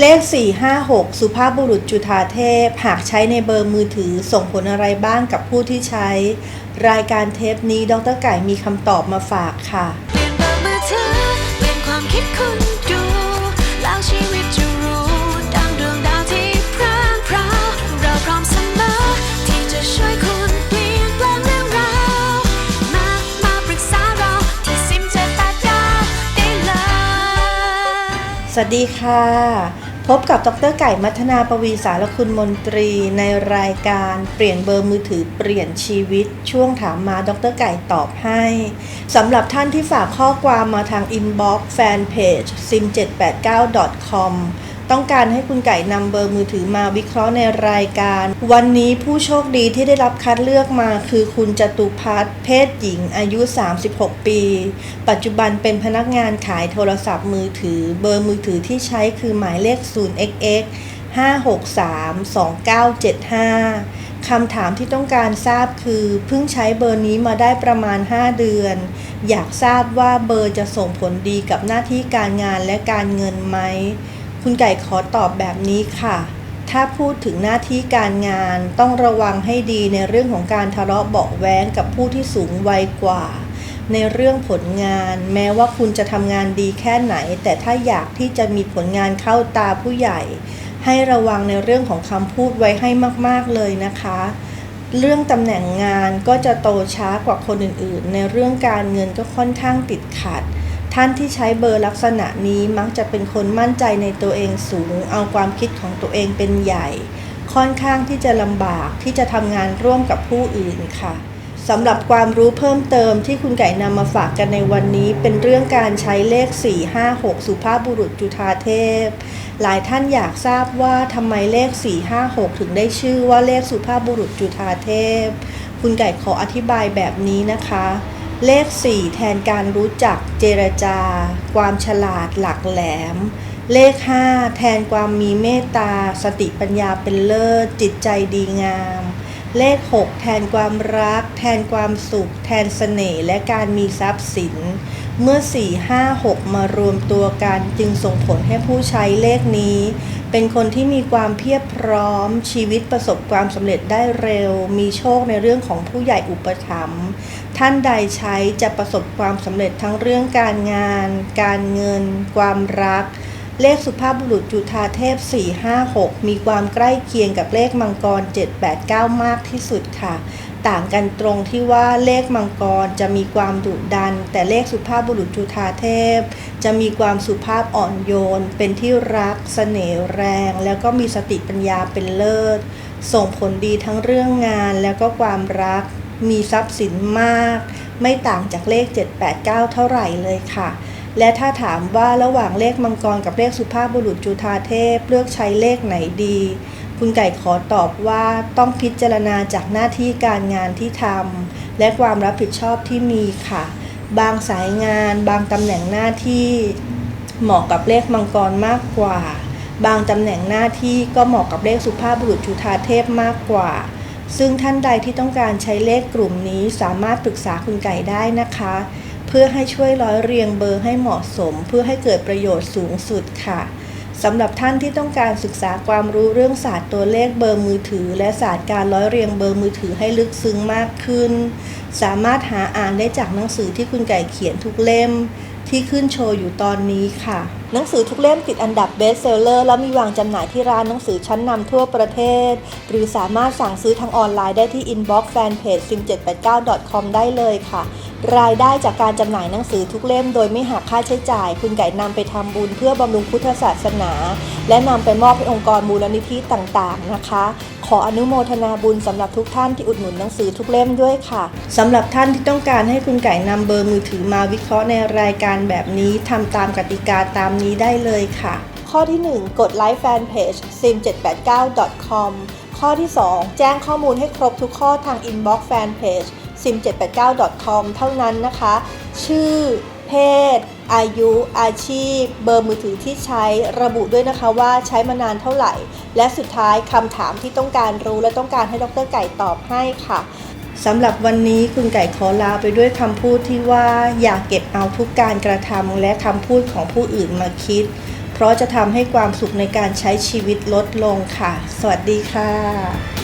เลข 456 สุภาพบุรุษจุธาเทพ หากใช้ในเบอร์มือถือส่งผลอะไรบ้างกับผู้ที่ใช้ รายการเทปนี้ดรไก่มีคำตอบมาฝากค่ะสวัสดีค่ะ พบกับดรไก่มัทนาปวีสารคุณมนตรีในรายการเปลี่ยนเบอร์มือถือเปลี่ยนชีวิต ช่วงถามมาดรไก่ตอบให้สำหรับท่านที่ฝากข้อความมาทางอินบ็อกซ์แฟนเพจ sim789.com ต้องการให้คุณไก่นำเบอร์มือถือมาวิเคราะห์ในรายการ วันนี้ผู้โชคดีที่ได้รับคัดเลือกมาคือคุณจตุพัฒน์เพศหญิงอายุ 36 ปี ปัจจุบันเป็นพนักงานขายโทรศัพท์มือถือ เบอร์มือถือที่ใช้คือหมายเลข 0xx 5632975 คำถามที่ต้องการทราบคือ เพิ่งใช้เบอร์นี้มาได้ประมาณ 5 เดือน อยากทราบว่าเบอร์จะส่งผลดีกับหน้าที่การงานและการเงินไหม คุณไก่ขอตอบแบบนี้ค่ะ ถ้าพูดถึงหน้าที่การงานต้องระวังให้ดีในเรื่องของการทะเลาะเบาแว้งกับผู้ที่สูงวัยกว่า ในเรื่องผลงาน แม้ว่าคุณจะทำงานดีแค่ไหน แต่ถ้าอยากที่จะมีผลงานเข้าตาผู้ใหญ่ ให้ระวังในเรื่องของคำพูดไว้ให้มากๆเลยนะคะเรื่องตำแหน่งงานก็จะโตช้ากว่าคนอื่นๆ ในเรื่องการเงินก็ค่อนข้างติดขัด ท่านที่ใช้เบอร์ลักษณะนี้มักจะเป็นคนมั่นใจในตัวเองสูง เอาความคิดของตัวเองเป็นใหญ่ ค่อนข้างที่จะลำบากที่จะทำงานร่วมกับผู้อื่นค่ะสำหรับความรู้เพิ่มเติมที่คุณไก่นำมาฝากกันในวันนี้ เป็นเรื่องการใช้เลข 456 สุภาพบุรุษจุฑาเทพ หลายท่านอยากทราบว่าทำไมเลข 456 ถึงได้ชื่อว่าเลขสุภาพบุรุษจุฑาเทพ คุณไก่ขออธิบายแบบนี้นะคะ เลข 4 แทนการรู้จักเจรจา ความฉลาดหลักแหลม เลข 5 แทนความมีเมตตา สติปัญญาเป็นเลิศ จิตใจดีงาม เลข 6 แทนความรัก แทนความสุข แทนเสน่ห์และการมีทรัพย์สิน เมื่อ 4 5 6 มารวมตัวกันจึงส่งผลให้ผู้ใช้เลขนี้ เป็นคนที่มีความเพียบพร้อม ชีวิตประสบความสำเร็จได้เร็ว มีโชคในเรื่องของผู้ใหญ่อุปถัมภ์ท่านใดใช้จะประสบความสำเร็จทั้งเรื่องการงาน การเงิน ความรัก เลขสุภาพบุรุษจุฑาเทพ 456 มีความใกล้เคียงกับเลขมังกร 789 มากที่สุดค่ะ ต่างกันตรงที่ว่าเลขมังกรจะมีความดุดัน แต่เลขสุภาพบุรุษจุฑาเทพ จะมีความสุภาพอ่อนโยน เป็นที่รักเสน่ห์แรง แล้วก็มีสติปัญญาเป็นเลิศ ส่งผลดีทั้งเรื่องงานแล้วก็ความรัก มีทรัพย์สินมาก ไม่ต่างจากเลข 789 เท่าไหร่เลยค่ะ และถ้าถามว่าระหว่างเลขมังกรกับเลขสุภาพบุรุษจุฑาเทพเลือกใช้เลขไหนดี คุณไก่ขอตอบว่าต้องพิจารณาจากหน้าที่การงานที่ทำและความรับผิดชอบที่มีค่ะ บางสายงาน บางตำแหน่งหน้าที่ เหมาะกับเลขมังกรมากกว่า บางตำแหน่งหน้าที่ก็เหมาะกับเลขสุภาพบุรุษจุฑาเทพมากกว่า ซึ่งท่านใดที่ต้องการใช้เลขกลุ่มนี้สามารถปรึกษาคุณไก่ได้นะคะ พื่อให้ช่วยร้อยเรียงเบอร์ให้เหมาะสม เพื่อให้เกิดประโยชน์สูงสุดค่ะสำหรับท่านที่ต้องการศึกษาความรู้เรื่องศาสตร์ตัวเลขเบอร์มือถือ และศาสตร์การร้อยเรียงเบอร์มือถือให้ลึกซึ้งมากขึ้น สามารถหาอ่านได้จากหนังสือที่คุณไก่เขียนทุกเล่ม ที่ขึ้นโชว์อยู่ตอนนี้ค่ะ หนังสือทุกเล่มติดอันดับเบสเซลเลอร์และมีวางจำหน่ายที่ร้านหนังสือชั้นนำทั่วประเทศ หรือสามารถสั่งซื้อทางออนไลน์ได้ที่ inbox fanpage sim789.com ได้เลยค่ะ รายได้จากการจำหน่ายหนังสือทุกเล่มโดยไม่หักค่าใช้จ่าย คุณไก่นำไปทำบุญเพื่อบำรุงพุทธศาสนา และนำไปมอบให้องค์กรมูลนิธิต่างๆนะคะ ขออนุโมทนาบุญสำหรับทุกท่านที่อุดหนุนหนังสือทุกเล่มด้วยค่ะสำหรับท่านที่ต้องการให้คุณไก่นำเบอร์มือถือมาวิเคราะห์ในรายการแบบนี้ทำตามกติกาตามนี้ได้เลยค่ะ ข้อที่ 1 กดไลค์แฟนเพจ sim789.com ข้อที่ 2 แจ้งข้อมูลให้ครบทุกข้อทาง inbox fanpage sim789.com เท่านั้นนะคะ ชื่อ เพศ อายุ อาชีพ เบอร์มือถือที่ใช้ระบุด้วยนะคะว่าใช้มานานเท่าไหร่ และสุดท้ายคำถามที่ต้องการรู้และต้องการให้ดรไก่ตอบให้ค่ะ สำหรับวันนี้คุณไก่ขอลาไปด้วยคำพูดที่ว่าอย่าเก็บเอาทุกการกระทำและคำพูดของผู้อื่นมาคิด เพราะจะทำให้ความสุขในการใช้ชีวิตลดลงค่ะ สวัสดีค่ะ